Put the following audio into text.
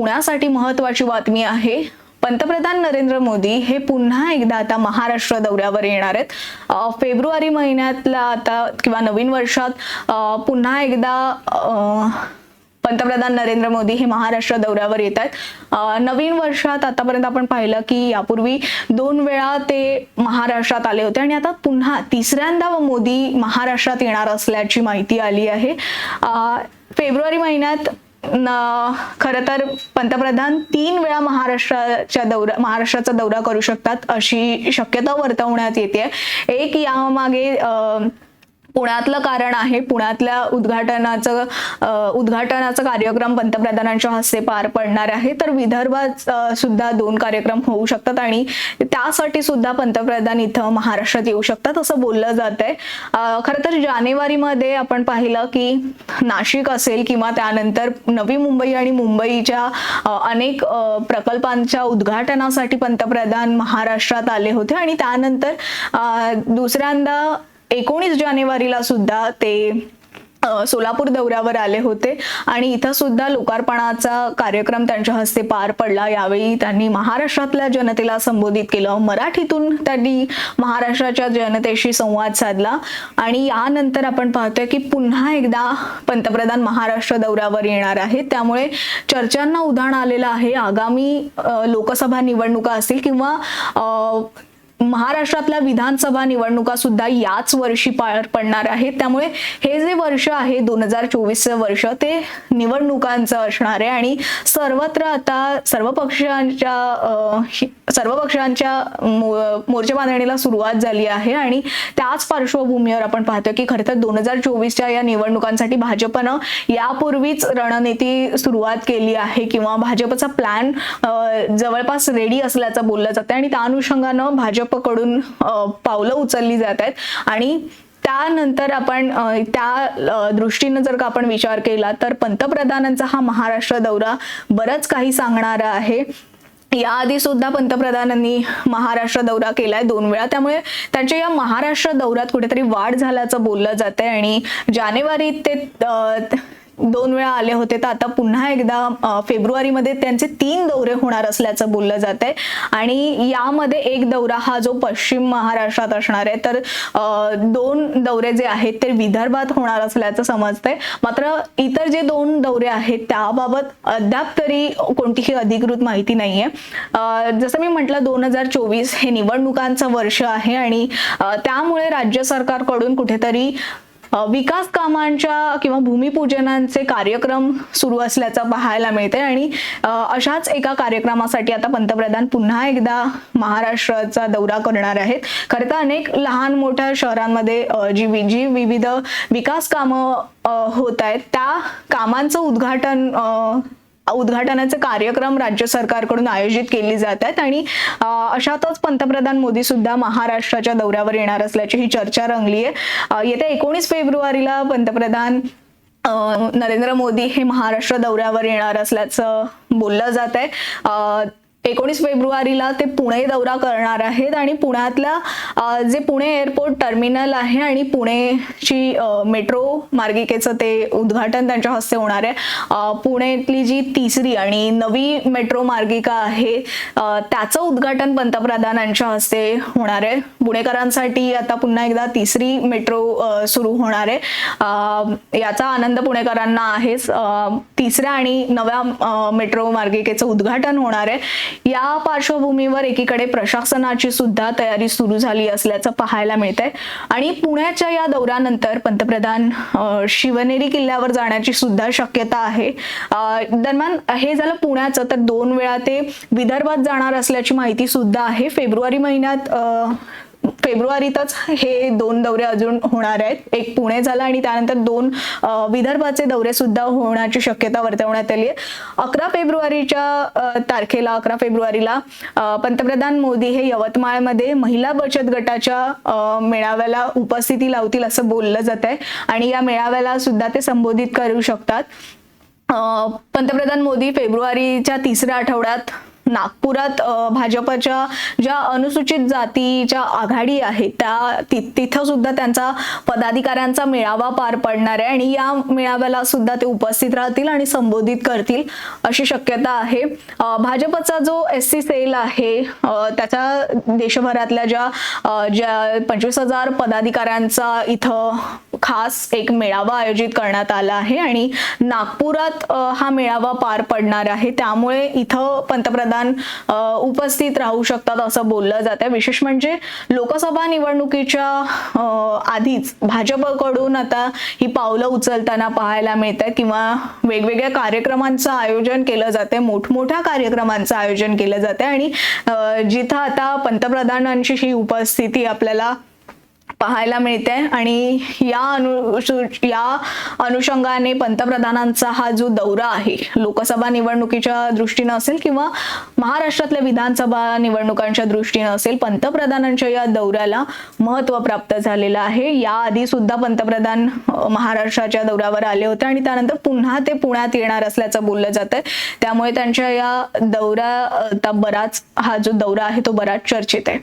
पुण्यासाठी महत्वाची बातमी आहे. पंतप्रधान नरेंद्र मोदी हे पुन्हा एकदा आता महाराष्ट्र दौऱ्यावर येणार आहेत. फेब्रुवारी महिन्यातला आता किंवा नवीन वर्षात पुन्हा एकदा पंतप्रधान नरेंद्र मोदी हे महाराष्ट्र दौऱ्यावर येत आहेत. नवीन वर्षात आतापर्यंत आपण पाहिलं की यापूर्वी दोन वेळा ते महाराष्ट्रात आले होते आणि आता पुन्हा तिसऱ्यांदा मोदी महाराष्ट्रात येणार असल्याची माहिती आली आहे. फेब्रुवारी महिन्यात खरं तर पंतप्रधान तीन वेळा महाराष्ट्राच्या दौरा महाराष्ट्राचा दौरा करू शकतात अशी शक्यता वर्तवण्यात येते. एक यामागे अं पुण्यातलं कारण आहे. पुण्यातल्या उद्घाटनाचं उद्घाटनाचा कार्यक्रम पंतप्रधानांच्या हस्ते पार पडणार आहे. तर विदर्भात सुद्धा दोन कार्यक्रम होऊ शकतात आणि त्यासाठी सुद्धा पंतप्रधान इथं महाराष्ट्रात येऊ शकतात असं बोललं जात आहे खरं तर जानेवारीमध्ये आपण पाहिलं की नाशिक असेल किंवा त्यानंतर नवी मुंबई आणि मुंबईच्या अनेक प्रकल्पांच्या उद्घाटनासाठी पंतप्रधान महाराष्ट्रात आले होते आणि त्यानंतर दुसऱ्यांदा एकोणीस जानेवारीला सुद्धा ते सोलापूर दौऱ्यावर आले होते आणि इथं सुद्धा लोकार्पणाचा कार्यक्रम त्यांच्या हस्ते पार पडला. यावेळी त्यांनी महाराष्ट्रातल्या जनतेला संबोधित केलं. मराठीतून त्यांनी महाराष्ट्राच्या जनतेशी संवाद साधला आणि यानंतर आपण पाहतोय की पुन्हा एकदा पंतप्रधान महाराष्ट्र दौऱ्यावर येणार आहेत. त्यामुळे चर्चांना उधाण आलेलं आहे. आगामी लोकसभा निवडणुका असतील किंवा महाराष्ट्रातल्या विधानसभा निवडणुका सुद्धा याच वर्षी पार पडणार आहेत. त्यामुळे हे जे वर्ष आहे दोन हजार चोवीसचं वर्ष ते निवडणुकांचं असणार आहे. आणि सर्वत्र आता सर्व पक्षांच्या सर्व पक्षांच्या मो- मोर्चे बांधणीला सुरुवात झाली आहे आणि त्याच पार्श्वभूमीवर आपण पाहतोय की खरं तर दोन हजार चोवीसच्या या निवडणुकांसाठी भाजपनं यापूर्वीच रणनीती सुरुवात केली आहे किंवा भाजपचा प्लॅन जवळपास रेडी असल्याचं बोललं जातं आणि त्या अनुषंगानं भाजपकडून पावलं उचलली जात आहेत. आणि त्यानंतर आपण त्या दृष्टीनं जर का आपण विचार केला तर पंतप्रधानांचा हा महाराष्ट्र दौरा बरंच काही सांगणारा आहे. याआधी सुद्धा पंतप्रधानांनी महाराष्ट्र दौरा केलाय दोन वेळा. त्यामुळे त्यांच्या या महाराष्ट्र दौऱ्यात कुठेतरी वाढ झाल्याचं बोललं जात आहे आणि जानेवारीत ते दोन वेळा आले होते. तर आता पुन्हा एकदा फेब्रुवारीमध्ये त्यांचे तीन दौरे होणार असल्याचं बोललं जात आहे आणि यामध्ये एक दौरा हा जो पश्चिम महाराष्ट्रात असणार आहे. तर दोन दौरे जे आहेत ते विदर्भात होणार असल्याचं समजतंय. मात्र इतर जे दोन दौरे आहेत त्याबाबत अद्याप तरी कोणतीही अधिकृत माहिती नाहीये. जसं मी म्हटलं दोन हजार चोवीस हे निवडणुकांचं वर्ष आहे. आणि त्यामुळे राज्य सरकारकडून कुठेतरी विकास कामांच्या किंवा भूमिपूजनांचे कार्यक्रम सुरू असल्याचं पाहायला मिळते आणि अशाच एका कार्यक्रमासाठी आता पंतप्रधान पुन्हा एकदा महाराष्ट्राचा दौरा करणार आहेत. खरं तर अनेक लहान मोठ्या शहरांमध्ये जी जी विविध विकास कामं होत आहेत त्या कामांचं उद्घाटन उद्घाटनाचे कार्यक्रम राज्य सरकारकडून आयोजित केली जात आहेत आणि अशातच पंतप्रधान मोदी सुद्धा महाराष्ट्राच्या दौऱ्यावर येणार असल्याची ही चर्चा रंगली आहे येत्या एकोणीस फेब्रुवारीला पंतप्रधान नरेंद्र मोदी हे महाराष्ट्र दौऱ्यावर येणार असल्याचं बोललं जात आहे एकोणीस फेब्रुवारीला ते पुणे दौरा करणार आहेत आणि पुण्यातल्या जे पुणे एअरपोर्ट टर्मिनल आहे आणि पुणेची मेट्रो मार्गिकेचं ते उद्घाटन त्यांच्या हस्ते होणार आहे. पुण्यातली जी तिसरी आणि नवी मेट्रो मार्गिका आहे त्याचं उद्घाटन पंतप्रधानांच्या हस्ते होणार आहे. पुणेकरांसाठी आता पुन्हा एकदा तिसरी मेट्रो सुरू होणार आहे. याचा आनंद पुणेकरांना आहेच. तिसऱ्या आणि नव्या मेट्रो मार्गिकेचं उद्घाटन होणार आहे. या पार्श्वभूमीवर एकीकडे प्रशासनाची सुद्धा तयारी सुरू झाली असल्याचं पाहायला मिळतंय. आणि पुण्याच्या या दौऱ्यानंतर पंतप्रधान शिवनेरी किल्ल्यावर जाण्याची सुद्धा शक्यता आहे. दरम्यान हे झालं पुण्याचं तर दोन वेळा ते विदर्भात जाणार असल्याची माहिती सुद्धा आहे. फेब्रुवारी महिन्यात फेब्रुवारीतच हे दोन दौरे अजून होणार आहेत. एक पुणे झाला आणि त्यानंतर दोन विदर्भाचे दौरे सुद्धा होण्याची शक्यता वर्तवण्यात आली आहे. अकरा फेब्रुवारीच्या तारखेला अकरा फेब्रुवारीला पंतप्रधान मोदी हे यवतमाळमध्ये महिला बचत गटाच्या मेळाव्याला उपस्थिती लावतील असं बोललं जात आहे. आणि या मेळाव्याला सुद्धा ते संबोधित करू शकतात. पंतप्रधान मोदी फेब्रुवारीच्या तिसऱ्या आठवड्यात नागपुरात भाजपच्या ज्या अनुसूचित जातीच्या आघाडी आहे त्या तिथं सुद्धा त्यांचा पदाधिकाऱ्यांचा मेळावा पार पडणार आहे आणि या मेळाव्याला सुद्धा ते उपस्थित राहतील आणि संबोधित करतील अशी शक्यता आहे. भाजपचा जो एस सी सेल आहे त्याचा त्याच्या देशभरातल्या ज्या ज्या पंचवीस हजार पदाधिकाऱ्यांचा इथं खास एक मेळावा आयोजित करण्यात आला आहे आणि नागपुरात हा मेळावा पार पडणार आहे. त्यामुळे इथं पंतप्रधान उपस्थित राहू शकतात असं बोललं जातं आहे विशेष म्हणजे लोकसभा निवडणुकीच्या आधीच भाजपकडून आता ही पावलं उचलताना पाहायला मिळत आहे किंवा वेगवेगळ्या कार्यक्रमांचं आयोजन केलं जाते मोठमोठ्या कार्यक्रमांचं आयोजन केलं जाते आणि जिथं आता पंतप्रधानांची ही उपस्थिती आपल्याला पाहायला मिळते. आणि या अनु या अनुषंगाने पंतप्रधानांचा हा जो दौरा आहे लोकसभा निवडणुकीच्या दृष्टीनं असेल किंवा महाराष्ट्रातल्या विधानसभा निवडणुकांच्या दृष्टीनं असेल पंतप्रधानांच्या या दौऱ्याला महत्त्व प्राप्त झालेलं आहे. याआधी सुद्धा पंतप्रधान महाराष्ट्राच्या दौऱ्यावर आले होते आणि त्यानंतर पुन्हा ते पुण्यात येणार असल्याचं बोललं जात आहे. त्यामुळे त्यांच्या या दौऱ्या बराच हा जो दौरा आहे तो बराच चर्चित आहे.